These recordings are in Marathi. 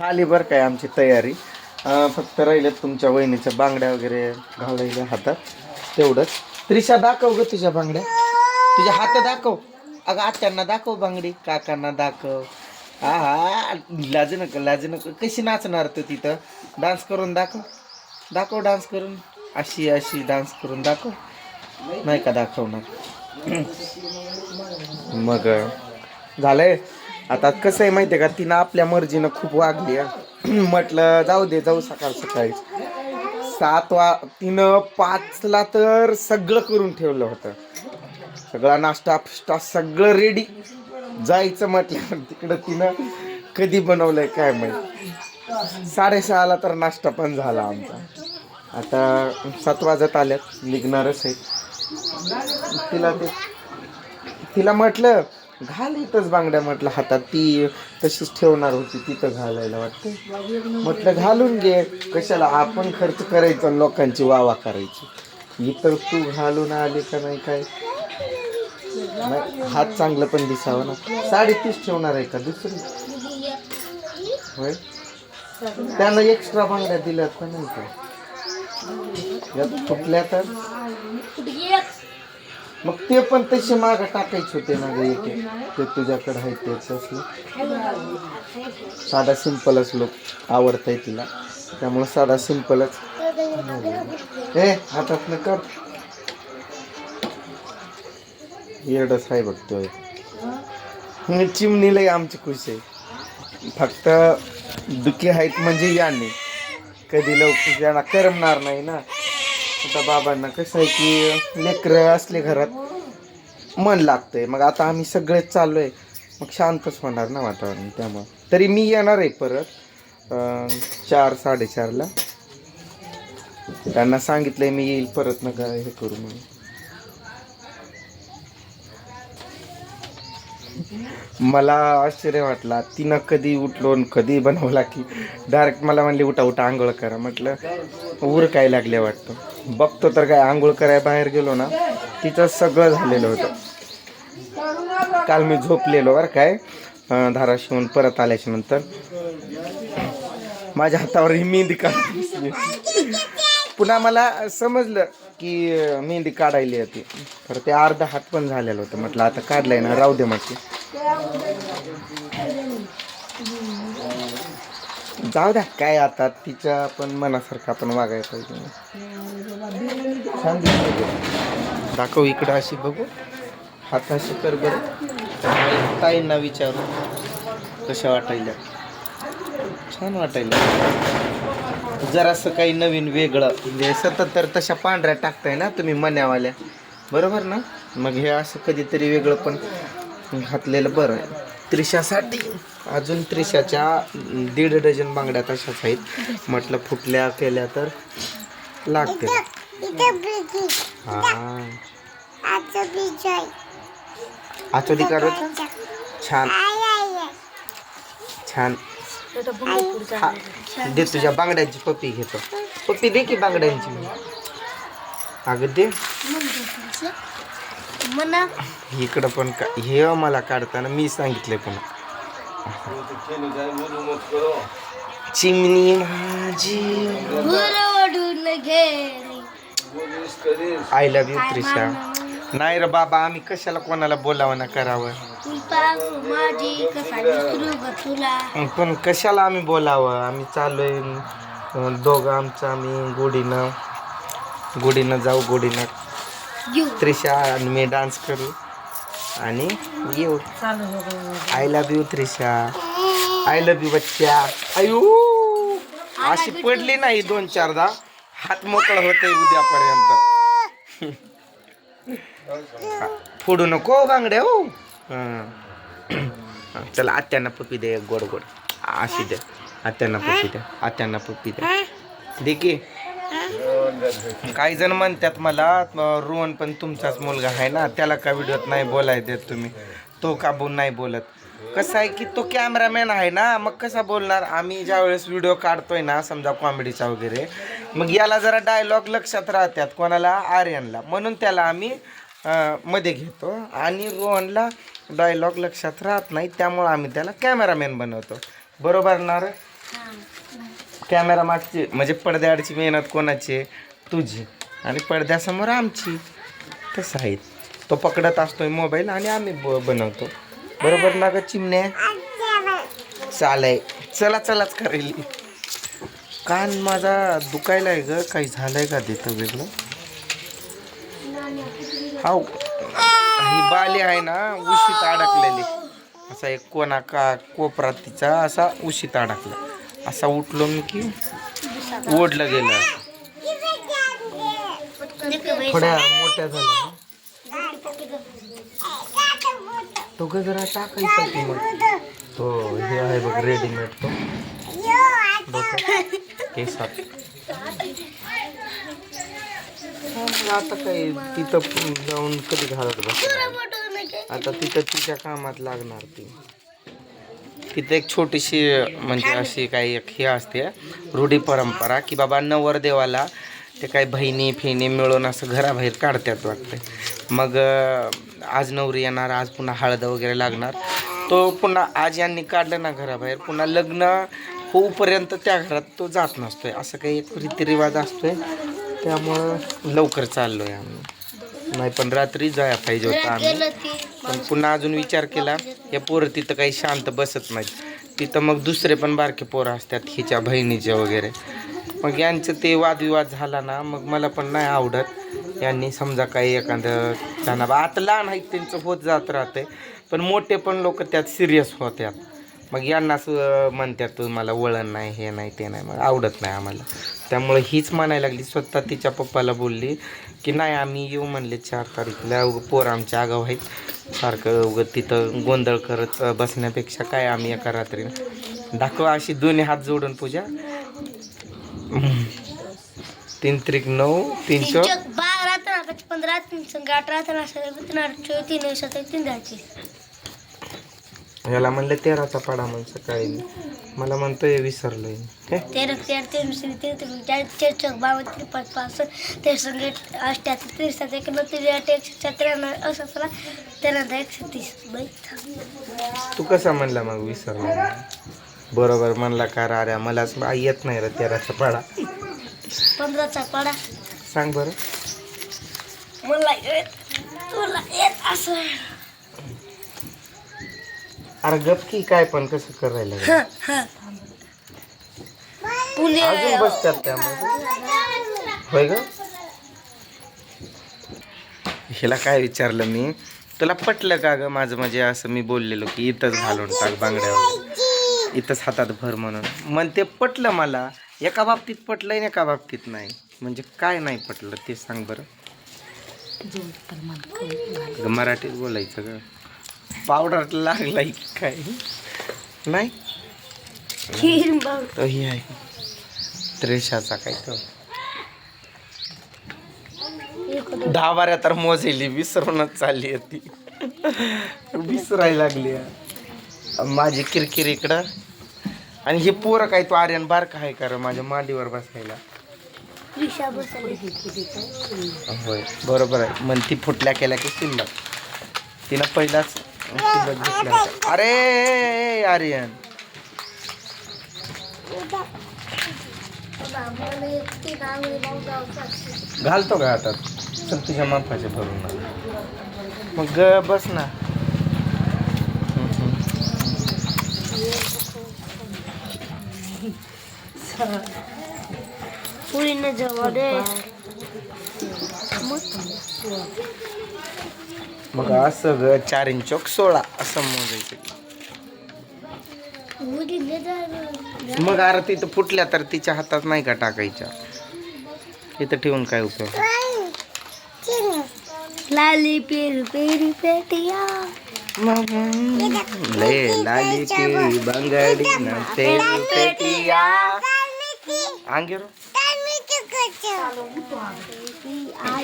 झाली बरं काय आमची तयारी. फक्त राहिलेत तुमच्या वहिनीच्या बांगड्या वगैरे घालायला हातात. तेवढंच. त्रिशा दाखव ग तुझ्या बांगड्या. तुझ्या हात दाखव. अगं आत्यांना दाखव बांगडी काकांना दाखव. हा हा लाज नको लाज नको. कशी नाचणार तू तिथं? डान्स करून दाखव. दाखव डान्स करून. अशी अशी डान्स करून दाखव. नाही का दाखवणार? मग झालंय? आता कसं आहे माहितीये का तिनं आपल्या मर्जीनं खूप वागली आहे. म्हटलं जाऊ दे जाऊ सकाळ सकाळी. सात वा तिनं पाचला तर सगळं करून ठेवलं होतं. सगळा नाश्ता फिष्टा सगळं रेडी जायचं म्हटलं तिकडं तिनं कधी बनवलंय काय माहिती. साडेसहाला तर नाश्ता पण झाला आमचा. आता सात वाजत आल्यात निघणारच आहे. तिला ते तिला म्हटलं घाल इथंच बांगड्या म्हटलं हातात. ती तशीच ठेवणार होती तिथं घालायला वाटतं. म्हटलं घालून घे. कशाला आपण खर्च करायचा लोकांची वावा करायची. इतर तू घालून आली का नाही काय? हात चांगलं पण दिसावं ना. साडेतीस ठेवणार आहे का दुसरी? होय? त्यानं एक्स्ट्रा बांगड्या दिल्यात का नाही का यात तर मग ते पण तसे माग टाकायचे होते ना एक एक. ते तुझ्याकडे आहे तेच असलं. साधा सिंपलच लोक आहे तिला. त्यामुळे साधा सिंपलच ए हातात न कर येडच आहे बघतोय चिमणीलाही आमची खुश आहे. फक्त दुखी आहेत म्हणजे याने. कधी लवकर यांना करमणार नाही ना. आता बाबांना कसं आहे की लेकरं असले घरात मन लागतंय. मग आता आम्ही सगळेच चाललोय. मग शांतच होणार ना वातावरण त्यामुळं. तरी मी येणार आहे परत चार साडेचारला. त्यांना सांगितलंय मी येईल परत नका हे करू म्हणून. मला आश्चर्य वाटला. तिनं कधी उठलो आणि कधी बनवला की डायरेक्ट मला म्हणली उठा उठा आंघोळ करा. म्हटलं उर काय लागले वाटतं? बघतो तर काय आंघोळ कराय बाहेर गेलो ना तिचं सगळं झालेलं होतं. काल मी झोपलेलो बरं काय. धाराशिवून परत आल्याच्यानंतर माझ्या हातावर ही मेहंदी दिसली पुन्हा मला समजलं की मेहंदी काढायली होती. तर ते अर्धा हात पण झालेलं होतं. म्हटलं आता काढलंय ना राहू दे म्हटलं. जाऊ द्या काय आता तिच्या पण मनासारखं आपण वागायला पाहिजे. छान दाखव इकडं अशी बघू. हाताशी कर बरं. ताईंना विचारू. कशा वाटायला छान वाटायला जरासं काही नवीन वेगळं. म्हणजे सतत तर तशा पांढऱ्या टाकताय ना तुम्ही मन्यावाल्या बरोबर ना? मग हे असं कधीतरी वेगळं पण घातलेलं बरं आहे. त्रिशासाठी अजून त्रिशाच्या दीड डझन बांगड्या तशाच आहेत. म्हटलं फुटल्या केल्या तर लागते हा. आचोदी छान. छान. हा दे तुझ्या बांगड्यांची पप्पी घेतो. पप्पी दे की बांगड्यांची. अगं दे. मना इकडं पण का हे मला काढताना मी सांगितलंय पुन्हा. चिमणी माझी. I love you Trisha. नाही रे बाबा आम्ही कशाला कोणाला बोलावं ना करावं? माझी तुला. पण कशाला आम्ही बोलावं? आम्ही चाललोय दोघं आमचं आम्ही गोडीनं गोडीनं जाऊ गोडीनं येऊ. त्रिशा आणि मी डान्स करू. आणि येऊ. I love you Trisha. I love you बच्चा. आयु अशी पडली नाही दोन चारदा हात मोकळा होतंय उद्यापर्यंत. फोडू नको बांगड्या हो. चला आत्यांना पप्पी दे गोड गोड. अशी द्या आत्यांना पप्पी द्या आत्यांना पप्पी द्या दे की. काही जण म्हणतात मला रोहन पण तुमचाच मुलगा आहे ना त्याला का व्हिडिओत नाही बोलाय देत तुम्ही? तो का बोल नाही बोलत? कसं आहे की तो कॅमेरामॅन आहे ना मग कसा बोलणार? आम्ही ज्या वेळेस व्हिडिओ काढतोय ना समजा कॉमेडीचा वगैरे मग याला जरा डायलॉग लक्षात राहतात कोणाला? आर्यनला. म्हणून त्याला आम्ही मध्ये घेतो. आणि रोहनला डायलॉग लक्षात राहत नाही त्यामुळं आम्ही त्याला कॅमेरामॅन बनवतो. बरोबर ना रे? कॅमेरा मागची म्हणजे पडद्याआडची मेहनत कोणाची? आहे? तुझी. आणि पडद्यासमोर आमची. तसं आहे. तो पकडत असतोय मोबाईल आणि आम्ही ब बनवतो. बरोबर ना ग चिमण्या? चालय चला चलाच करेल. कान माझा दुखायला आहे ग. काही झालंय का देतं वेगळं? हाव ही बाली आहे ना उशीत अडकलेली. असा एक कोणा का कोपरा तिचा असा उशीत अडकला. असा उठलो मी की ओढलं गेलं. थोड्या मोठ्या झाल्या. तो गजरा टाकायचा की मग. तो हे आहे बघ रेडीमेड तो. केसात. मग आता काय तिथं जाऊन कधी घालत बस आता तिथं तिच्या कामात लागणार ती. तिथे एक छोटीशी म्हणजे अशी काही एक हे असते रूढी परंपरा की बाबा नवरदेवाला ते काही बहिणी फिणी मिळून असं घराबाहेर काढतात वाटतं. मग आज नवरी येणार आज पुन्हा हळद वगैरे लागणार. तो पुन्हा आज यांनी काढलं ना घराबाहेर पुन्हा लग्न होऊपर्यंत त्या घरात तो जात नसतोय. असं काही एक रीतिरिवाज असतोय. त्यामुळं लवकर चाललोय आम्ही. नाही पण रात्री जाया पाहिजे होतं आम्ही. पण पुन्हा अजून विचार केला या पोरं तिथं काही शांत बसत नाहीत. तिथं मग दुसरे पण बारके पोरं असतात हिच्या बहिणीचे वगैरे. मग यांचं ते वादविवाद झाला ना मग मला पण नाही आवडत. यांनी समजा काही एखादं त्यांना आता लहान आहेत त्यांचं होत जात राहते पण मोठे पण लोक त्यात सिरियस होत्यात. मग यांनाच म्हणतात मला वळण नाही हे नाही ते नाही. मग आवडत नाही आम्हाला. त्यामुळे हीच म्हणायला लागली. स्वतः तिच्या पप्पाला बोलली की नाही आम्ही येऊ म्हणले चार तारीखला. उगं पोर आमच्या आगाव आहेत. सारखं उगं तिथं गोंधळ करत बसण्यापेक्षा काय आम्ही एका रात्री दाखवा अशी दोन्ही हात जोडून पूजा. तीन त्रिक नऊ तीन चौक. बारा पंधरा तीन राहताना तीन दिवसात तीन ह्याला म्हणलं तेराचा पाडा म्हण सकाळी. मी. मला म्हणतोय विसरलोय. काय तेरा चौक एकशे असं त्यानंतर एकशे तीस. तू कसा म्हणला मग विसरला? बरोबर म्हणला का रे मलाच येत नाही रे तेराचा पाडा. पंधराचा पाडा. सांग बरं. मला येत तुला येत असं. अरे गपकी काय पण कसं करायला लागलं? अजून बसतात त्यामध्ये होय ग? हिला काय विचारलं मी? तुला पटलं का ग माझं म्हणजे असं मी बोललेलो की इथंच घालून टाक बांगड्या वगैरे इथंच हातात भर म्हणून. मग ते पटलं मला. एका बाबतीत पटलं आणि एका बाबतीत नाही. म्हणजे काय नाही पटलं ते सांग बरं. ग मराठीत बोलायचं ग. पावडर लागलाय की काय? नाही? तो ही आहे. त्रेशाचा काय तो. दहा बाऱ्या तर मोजेली विसरूनच चालली आहे ती. विसरायला लागली. माझी किरकिर इकडं. आणि हे पोरं काय तो आर्यन बारका आहे का माझ्या मांडीवर बसायला? होय बरोबर आहे. मग ती फुटल्या केल्या की शिल्लक. तिनं पहिलाच. अरे आर्यन. घालतो का आता चल तुझ्या मापाचे भरून मग ग बस ना. हम्म, हम्म. पुरीने जवळ दे मग असं ग चार इंचोक सोळा असं मोजायचं. मग अरे तिथं फुटल्या तर तिच्या हातात नाही का टाकायच्या? इथं ठेवून काय उपयोग? लाली पेरू पेरू पेटिया. लय लाली बांगडी न तेल पेटिया.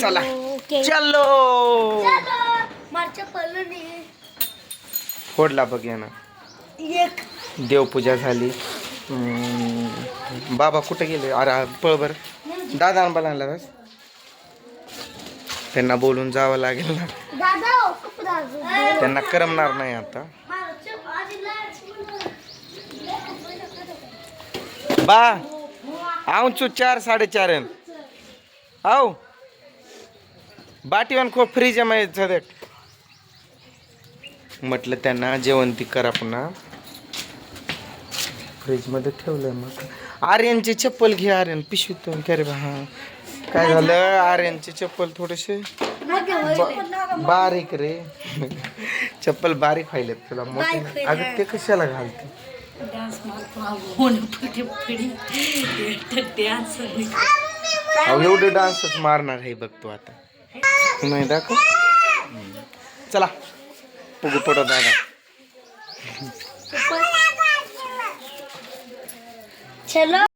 चला चलो. पल्लनी फोडला बघ ना एक. देवपूजा झाली. हम्म, बाबा कुठे गेले? अरे पळ बर. दादा आणला बस. त्यांना बोलून जावं लागेल ना. दादा ओ. त्यांना करमणार नाही आता. बा आऊचू चार साडेचार आहे. आव बाटीवान खूप फ्रीज आहे माहिती सध्या म्हटलं त्यांना जेवण ती करा पुन्हा. फ्रीजमध्ये ठेवलंय मग. आर्यनची चप्पल घे आर्यन. पिशवीतून काय रे बा हा काय झालं? आर्यनची चप्पल थोडेसे बारीक रे. चप्पल बारीक व्हायलेत तुला. मोठे. अगं ते कशाला घालते? एवढे डान्सच मारणार आहे बघ तू आता. नाही दाखव. चला. बघू पडत दादा चलो